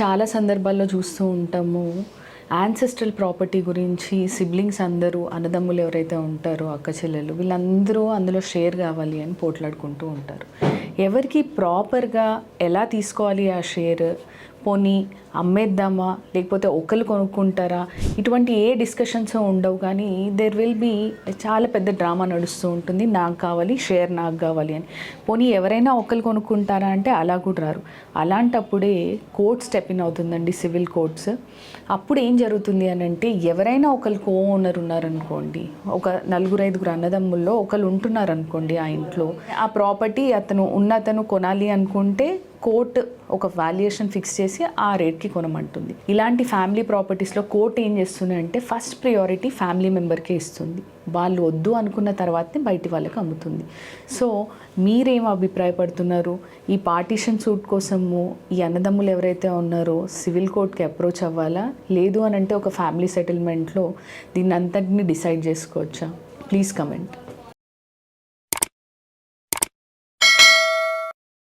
చాలా సందర్భాల్లో చూస్తూ ఉంటాము. యాన్సెస్ట్రల్ ప్రాపర్టీ గురించి సిబ్లింగ్స్ అందరూ అన్నదమ్ములు ఎవరైతే ఉంటారో అక్క చెల్లెలు వీళ్ళందరూ అందులో షేర్ కావాలి అని పోట్లాడుకుంటూ ఉంటారు. ఎవరికి ప్రాపర్గా ఎలా తీసుకోవాలి ఆ షేర్ పోనీ అమ్మేద్దామా? లేకపోతే ఒకరు కొనుక్కుంటారా? ఇటువంటి ఏ డిస్కషన్స్ ఉండవు. కానీ దేర్ విల్ బీ చాలా పెద్ద డ్రామా నడుస్తూ ఉంటుంది. నాకు కావాలి షేర్ నాకు కావాలి అని. పోనీ ఎవరైనా ఒకరు కొనుక్కుంటారా అంటే అలా కూడా రారు. అలాంటప్పుడే కోర్ట్ స్టెప్ ఇన్ అవుతుందండి సివిల్ కోర్ట్స్. అప్పుడు ఏం జరుగుతుంది అని అంటే ఎవరైనా ఒకరు కో ఓనర్ ఉన్నారనుకోండి ఒక నలుగురు ఐదుగురు అన్నదమ్ముల్లో ఒకరు ఉంటున్నారు అనుకోండి ఆ ఇంట్లో. ఆ ప్రాపర్టీ అతను ఉన్న అతను కొనాలి అనుకుంటే కోర్ట్ ఒక వాల్యుయేషన్ ఫిక్స్ చేసి ఆ రేట్కి కొనమంటుంది. ఇలాంటి ఫ్యామిలీ ప్రాపర్టీస్లో కోర్ట్ ఏం చేస్తుంది అంటే ఫస్ట్ ప్రియారిటీ ఫ్యామిలీ మెంబర్కే ఇస్తుంది. వాళ్ళు వద్దు అనుకున్న తర్వాతనే బయటి వాళ్ళకి అమ్ముతుంది. సో మీరేం అభిప్రాయపడుతున్నారు? ఈ పార్టీషన్ సూట్ కోసము ఈ అన్నదమ్ములు ఎవరైతే ఉన్నారో సివిల్ కోర్ట్కి అప్రోచ్ అవ్వాలా? లేదు అని అంటే ఒక ఫ్యామిలీ సెటిల్మెంట్లో దీన్ని అంతటిని డిసైడ్ చేసుకోవచ్చా? Please comment.